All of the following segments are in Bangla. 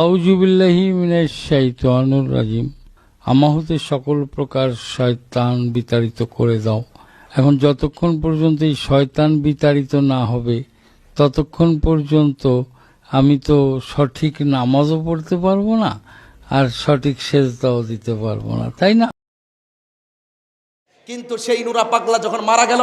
আউজুবিল্লাহি মিনাশ শাইতানুর রাজিম। আমা হতে সকল প্রকার শয়তান বিতাড়িত করে দাও। এখন যতক্ষণ পর্যন্ত এই শয়তান বিতাড়িত না হবে, ততক্ষণ পর্যন্ত আমি তো সঠিক নামাজও পড়তে পারব না, আর সঠিক সেজদাও দিতে পারব না, তাই না? কিন্তু সেই নুরা পাগলা যখন মারা গেল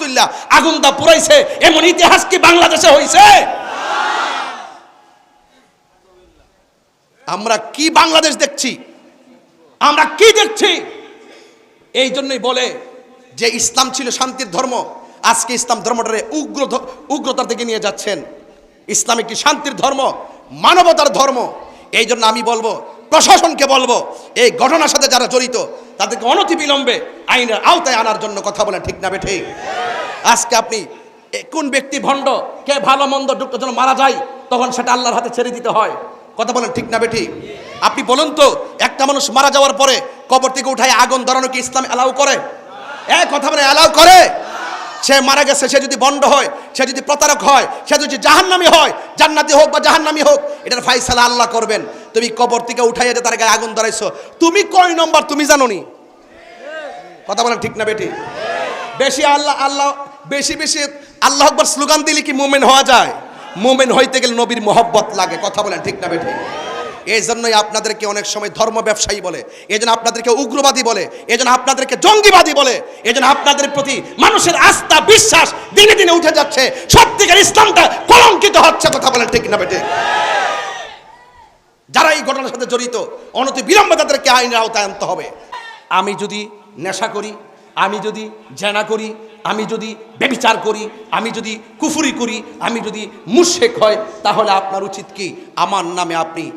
তুললা আগুন দা পুরাইছে এমন ইতিহাস কি বাংলাদেশে হয়েছে আমরা কি বাংলাদেশ দেখছি? আমরা কি দেখছি? এই জন্যই বলে যে ইসলাম ছিল শান্তির ধর্ম, আজকে ইসলাম ধর্মটারে উগ্র উগ্রতার দিকে নিয়ে যাচ্ছেন। ইসলাম একটি শান্তির ধর্ম, মানবতার ধর্ম। এই জন্য আমি বলব প্রশাসনকে বলব, এই ঘটনার সাথে যারা জড়িত, তাদেরকে অনতি বিলম্বে আইনের আওতায় আনার জন্য কথা বলে ঠিক না বেঠে। আজকে আপনি কোন ব্যক্তি ভণ্ড, কে ভালো মন্দ দুটো যেন মারা যায়, তখন সেটা আল্লাহর হাতে ছেড়ে দিতে হয়। কথা বলেন ঠিক না বেঠি? আপনি বলুন তো, একটা মানুষ মারা যাওয়ার পরে কবর থেকে উঠায় আগুন ধরানো কি ইসলাম অ্যালাউ করে? এ কথা বলে অ্যালাউ করে? সে মারা গেছে, সে যদি বন্ড হয়, সে যদি প্রতারক হয়, সে যদি জাহান্নামি হয়, জান্নাতি হোক বা জাহান্নামি হোক, এটার ফাইসালা আল্লাহ করবেন। তুমি কবর থেকে উঠাইয়া যে তার গায়ে আগুন ধরাইছো, তুমি কয় নম্বর তুমি জানো নি কথা বলেন ঠিক না বেটি? বেশি আল্লাহ আল্লাহ, বেশি বেশি আল্লাহ আকবর স্লোগান দিলে কি মুমেন হওয়া যায়? মুমেন হইতে গেলে নবীর মোহব্বত লাগে, কথা বলেন ঠিক না বেটি? এই জন্যই আপনাদেরকে অনেক সময় ধর্ম ব্যবসায়ী বলে এই জন্য আপনাদেরকে উগ্রবাদী বলে এই জন্য আপনাদেরকে জঙ্গিবাদী বলে এই জন্য আপনাদের প্রতি মানুষের আস্থা, বিশ্বাস দিনে দিনে উঠে যাচ্ছে। সত্যিকার ইসলামটা কলঙ্কিত হচ্ছে, কথা বলেন ঠিক না বেটে? যারা এই ঘটনার সাথে জড়িত, অনতি বিলম্বে তাদেরকে আইনের আওতায় আনতে হবে। আমি যদি নেশা করি, আমি যদি জেনা করি, আমি যদি বেবিচার করি, আমি যদি কুফুরি করি, আমি যদি মুশেক হয় তাহলে আপনার উচিত কি? আমার নামে আপনি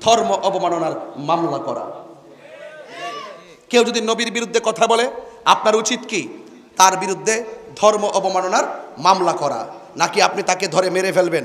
ধর্ম অবমাননার মামলা করা। কেউ যদি নবীর বিরুদ্ধে কথা বলে, আপনার উচিত কি? তার বিরুদ্ধে ধর্ম অবমাননার মামলা করা। নাকি আপনি তাকে ধরে মেরে ফেলবেন?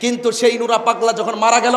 কিন্তু সেই নুরা পাগলা যখন মারা গেল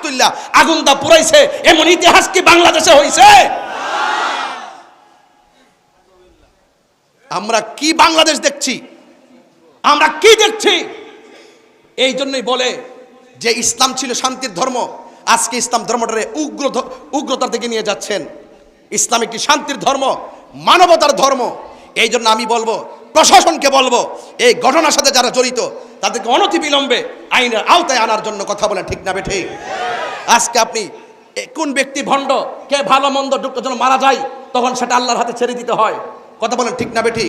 তুললা আগুন দা পুরাইছে এমন ইতিহাস কি বাংলাদেশে হয়েছে আমরা কি বাংলাদেশ দেখছি? আমরা কি দেখছি? এই জন্যই বলে যে ইসলাম ছিল শান্তির ধর্ম, আজকে ইসলাম ধর্মটারে উগ্র উগ্রতার দিকে নিয়ে যাচ্ছেন। ইসলাম একটি শান্তির ধর্ম, মানবতার ধর্ম। এই জন্য আমি বলব, প্রশাসনকে বলব, এই ঘটনার সাথে যারা জড়িত, তাদেরকে অনতি বিলম্বে আইনের আওতায় আনার জন্য কথা বলে ঠিক না বেঠে। আজকে আপনি কোন ব্যক্তি ভণ্ড, কে ভালো মন্দ দুটো যেন মারা যায়, তখন সেটা আল্লাহর হাতে ছেড়ে দিতে হয়। কথা বলেন ঠিক না বেঠি?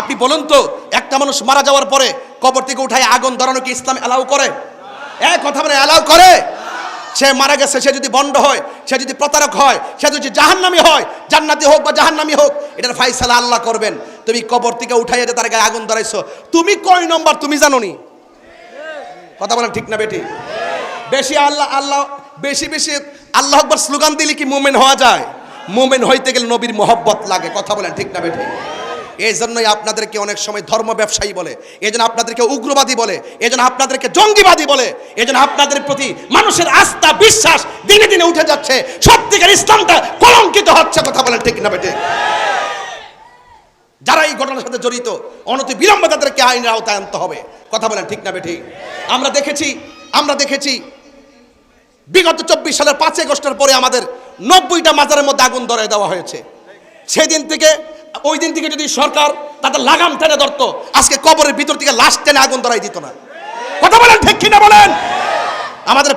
আপনি বলুন তো, একটা মানুষ মারা যাওয়ার পরে কবর থেকে উঠায় আগুন ধরানো কি ইসলাম অ্যালাউ করে? এ কথা বলে অ্যালাউ করে? সে মারা গেছে, সে যদি বন্ড হয়, সে যদি প্রতারক হয়, সে যদি জাহান্নামি হয়, জান্নাতি হোক বা জাহান্নামি হোক, এটার ফাইসালা আল্লাহ করবেন। তুমি কবর থেকে উঠাইয়া তার গায়ে আগুন ধরাইছো। তুমি কয় নম্বর তুমি জানো নি কথা বলেন ঠিক না বেটি? বেশি আল্লাহ আল্লাহ, বেশি বেশি আল্লাহ আকবর স্লোগান দিলে কি মুমেন হওয়া যায়? মুমেন হইতে গেলে নবীর মহব্বত লাগে। কথা বলেন ঠিক না বেটি? এই জন্যই আপনাদেরকে অনেক সময় ধর্ম ব্যবসায়ী বলে এই জন্য আপনাদেরকে উগ্রবাদী বলে এই জন্য আপনাদেরকে জঙ্গিবাদী বলে এই জন্য আপনাদের প্রতি মানুষের আস্থা, বিশ্বাস দিনে দিনে উঠে যাচ্ছে। সত্যিকার ইসলামটা কলঙ্কিত হচ্ছে, কথা বলেন ঠিক না বেটে যারা এই ঘটনার সাথে জড়িত, অনতি বিলম্বে তাদেরকে আইনের আওতায় আনতে হবে, কথা বলেন ঠিক না বেঠি? আমরা দেখেছি আমরা দেখেছি, বিগত চব্বিশ সালের পাঁচ আগস্টের পরে আমাদের নব্বইটা মাজারের মধ্যে আগুন ধরে দেওয়া হয়েছে। সেদিন থেকে ওই দিন থেকে যদি সরকার তাদের লাগাম টেনে ধরতো, আজকে কবরের ভিতর থেকে লাশ টেনে আগুন ধরাই দিত না। কথা বলেন ঠিক কিনা বলেন? আমাদের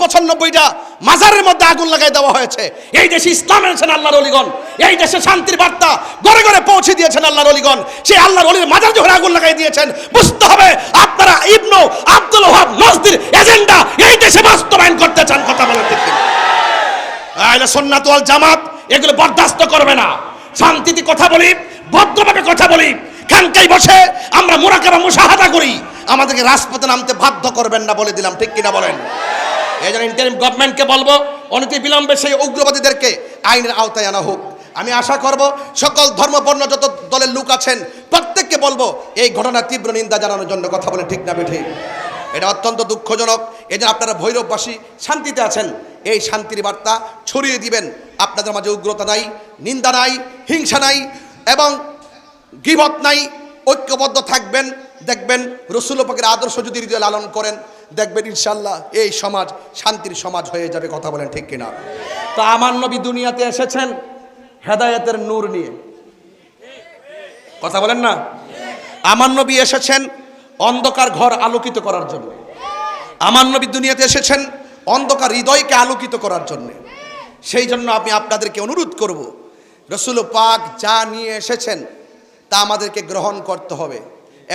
পঁচানব্বইটা মাজারের মধ্যে আগুন লাগাই দেওয়া হয়েছে। এই দেশে ইসলাম এনেছেন আল্লাহর অলিগণ। এই দেশে শান্তির বার্তা ঘরে ঘরে পৌঁছে দিয়েছেন আল্লাহর অলিগণ। সেই আল্লাহর অলির মাজার যখন আগুন লাগাই দিয়েছেন। বুঝতে হবে আপনারা ইবনু আব্দুল ওহাব নজদির এজেন্ডা এই দেশে বাস্তবায়ন করতে চান। কথা বলেন? আহলে সুন্নাত জামাত এগুলো বরদাস্ত করবে না। শান্তিতে কথা বলি ভদ্রভাবে কথা বলি। খানকাই বসে আমরা মোরাকাবা মুশাহাদা করি। আমাদেরকে রাজপথে নামতে বাধ্য করবেন না বলে দিলাম, ঠিক কিনা বলেন? এই জন্য ইন্টারিম গভর্নমেন্টকে বলব, অনতি বিলম্বে সেই উগ্রবাদীদেরকে আইনের আওতায় আনা হোক। আমি আশা করব সকল ধর্মবর্ণ যত দলের লোক আছেন, প্রত্যেককে বলব, এই ঘটনার তীব্র নিন্দা জানানোর জন্য কথা বলে, ঠিক না বেঠে? এটা অত্যন্ত দুঃখজনক। এই জন্য আপনারা ভৈরববাসী শান্তিতে আছেন। এই শান্তির বার্তা ছড়িয়ে দিবেন। আপনাদের মাঝে উগ্রতা নাই। নিন্দা নাই, হিংসা নাই এবং গিবত নাই, ঐক্যবদ্ধ থাকবেন, দেখবেন রসুল পাকের আদর্শ যদি হৃদয় লালন করেন, দেখবেন ইনশাল্লাহ এই সমাজ শান্তির সমাজ হয়ে যাবে, কথা বলেন ঠিক কিনা? তো আমার নবী দুনিয়াতে এসেছেন হেদায়তের নূর নিয়ে। কথা বলেন না? আমার নবী এসেছেন অন্ধকার ঘর আলোকিত করার জন্য। আমার নবী দুনিয়াতে এসেছেন অন্ধকার হৃদয়কে আলোকিত করার জন্য। সেই জন্য আমি আপনাদেরকে অনুরোধ করব রসুল পাক যা নিয়ে এসেছেন, তা আমাদেরকে গ্রহণ করতে হবে।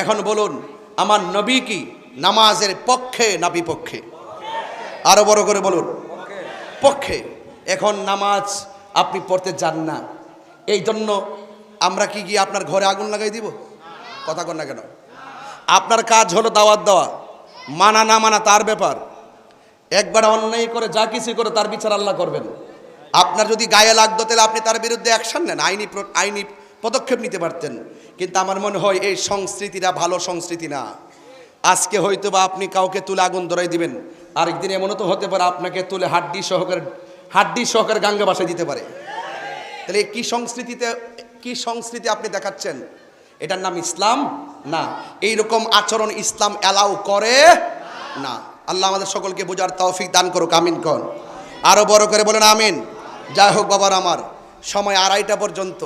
এখন বলুন, আমার নবী কি নামাজের পক্ষে না বিপক্ষে? আরও বড় করে বলুন, পক্ষে। এখন নামাজ আপনি পড়তে যান না। এই জন্য আমরা কি গিয়ে আপনার ঘরে আগুন লাগাই দিব? কথা কর না কেন। আপনার কাজ হলো দাওয়াত দেওয়া, মানা না মানা তার ব্যাপার। একবার অন্যায় করে যা কিছু করে তার বিচার আল্লাহ করবেন। আপনার যদি গায়ে লাগতো, তাহলে আপনি তার বিরুদ্ধে অ্যাকশন নেন, আইনি আইনি পদক্ষেপ নিতে পারতেন। কিন্তু আমার মনে হয় এই সংস্কৃতিটা ভালো সংস্কৃতি না। আজকে হয়তো বা আপনি কাউকে তুলে আগুন ধরাই দিবেন। আরেকদিন এমনও তো হতে পারে আপনাকে তুলে হাড্ডি সহকারে হাড্ডি সহকারে গাঙ্গা বাসায় দিতে পারে। তাহলে কি সংস্কৃতিতে, কি সংস্কৃতি আপনি দেখাচ্ছেন? এটার নাম ইসলাম? না। এই রকম আচরণ ইসলাম অ্যালাউ করে না। আল্লাহ আমাদের সকলকে বোঝার তৌফিক দান করুক, আমিন কন। আরও বড় করে বলেন, আমিন। যাই হোক বাবার আমার, সময় আড়াইটা পর্যন্ত।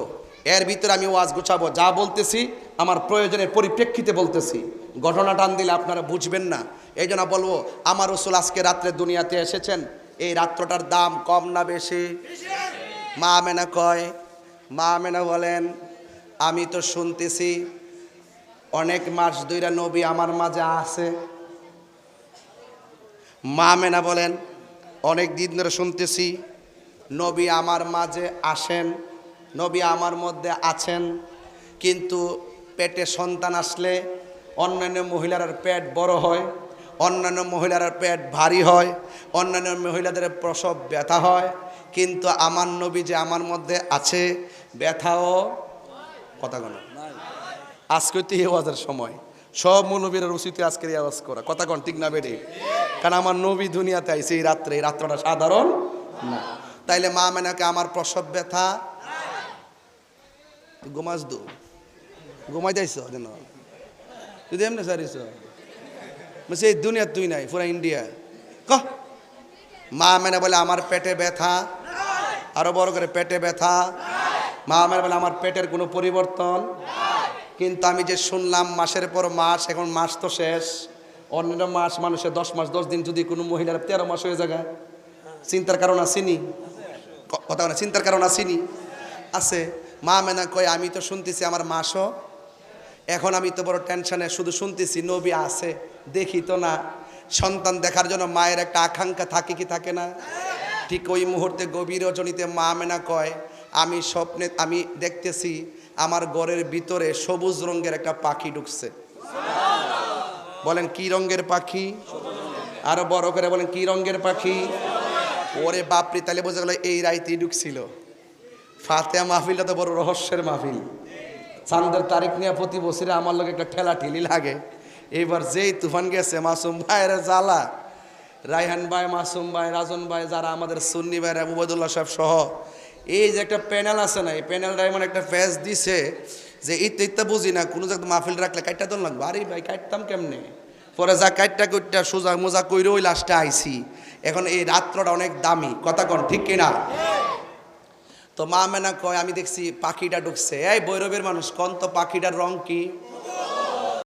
এর ভিতরে আমি ওয়াজ গোছাবো। যা বলতেছি, আমার প্রয়োজনের পরিপ্রেক্ষিতে বলতেছি। ঘটনা টান দিলে আপনারা বুঝবেন না। এই জন্য বলব, আমার রসুল আজকে রাত্রে দুনিয়াতে এসেছেন। এই রাত্রটার দাম কম না বেশি? মা মেনা কয়, মা মেনা বলেন, আমি তো শুনতেছি, অনেক মাস দুইরা নবী আমার মাঝে আছে। মা মেনা বলেন, অনেক দিন ধরে শুনতেছি নবী আমার মাঝে আসেন, নবী আমার মধ্যে আছেন, কিন্তু পেটে সন্তান আসলে অন্যান্য মহিলার পেট বড় হয়, অন্যান্য মহিলার পেট ভারী হয়, অন্যান্য মহিলাদের প্রসব ব্যথা হয়, কিন্তু আমার নবী যে আমার মধ্যে আছে, ব্যথাও কথা কোনো। আজকে তো এই সময়। সব মৌলবীর উচিত আজকের এই আওয়াজ করা। কথা কন, ঠিক না বেড়ে কারণ আমার নবী দুনিয়াতে আইছে এই রাত্রে। এই রাত্রটা সাধারণ না। তাইলে মা মেনাকে আমার প্রসব ব্যথা? ঘুমাস দু ঘুমাই যাইছ যেন? তুই এমনি সারিস বলছে এই দুনিয়া তুই নাই, পুরা ইন্ডিয়া। ক? মা মেনে বলে আমার পেটে ব্যথা। আরও বড় করে পেটে ব্যথা। মা মেনে বলে আমার পেটের কোনো পরিবর্তন। কিন্তু আমি যে শুনলাম মাসের পর মাস, এখন মাস তো শেষ। অন্যান্য মাস মানুষের দশ মাস, দশ দিন যদি কোনো মহিলার তেরো মাস হয়ে যায় চিন্তার কারণ আসেনি কথা না চিন্তার কারণ আসেনি। আছে। মা মেনা কয়, আমি তো শুনতেছি আমার মাসও এখন আমি তো বড় টেনশনে শুধু শুনতেছি, নবী আছে, দেখি তো না। সন্তান দেখার জন্য মায়ের একটা আকাঙ্ক্ষা থাকে কি থাকে না? ঠিক ওই মুহূর্তে গভীর রজনীতে মা মেনা কয়, আমি স্বপ্নে, আমি দেখতেছি আমার ঘরের ভিতরে সবুজ রঙের একটা পাখি ঢুকছে। বলেন, কি রঙের পাখি? আরও বড় করে বলেন, কি রঙের পাখি? ওরে বাপরি তাহলে বোঝা গেল এই রাইতেই ঢুকছিল। ফাতেয়া মাহফিলটা তো বড় রহস্যের মাহফিল। চান্দের তারিখ নিয়ে প্রতি বছরে আমার লোক একটা ঠেলা ঠেলি লাগে। এইবার যেই তুফান গেছে, মাসুম ভাইয়ের জ্বালা। রায়হান ভাই, মাসুম ভাই, রাজন ভাই, যারা আমাদের সুন্নি ভাই উবায়দুল্লাহ সাহেব সহ, এই যে একটা প্যানেল আছে না, এই প্যানেলটা এমন একটা ফেস দিছে যে ইত্যা ইত্যা বুঝি না, কোনো জায়গায় মাহফিল রাখলে কাইটটা তো লাগবে? আরে ভাই, কাটতাম কেমনে? পরে যা কাইটটা কুইটটা সোজা মোজা কইরে ওই লাশটা আইছি। এখন এই রাত্রটা অনেক দামি। কথা কন, ঠিক কিনা? তো মা মেনা কয়, আমি দেখছি পাখিটা ঢুকছে। এই বৈরবের মানুষ, কন তো পাখিটার রং কি?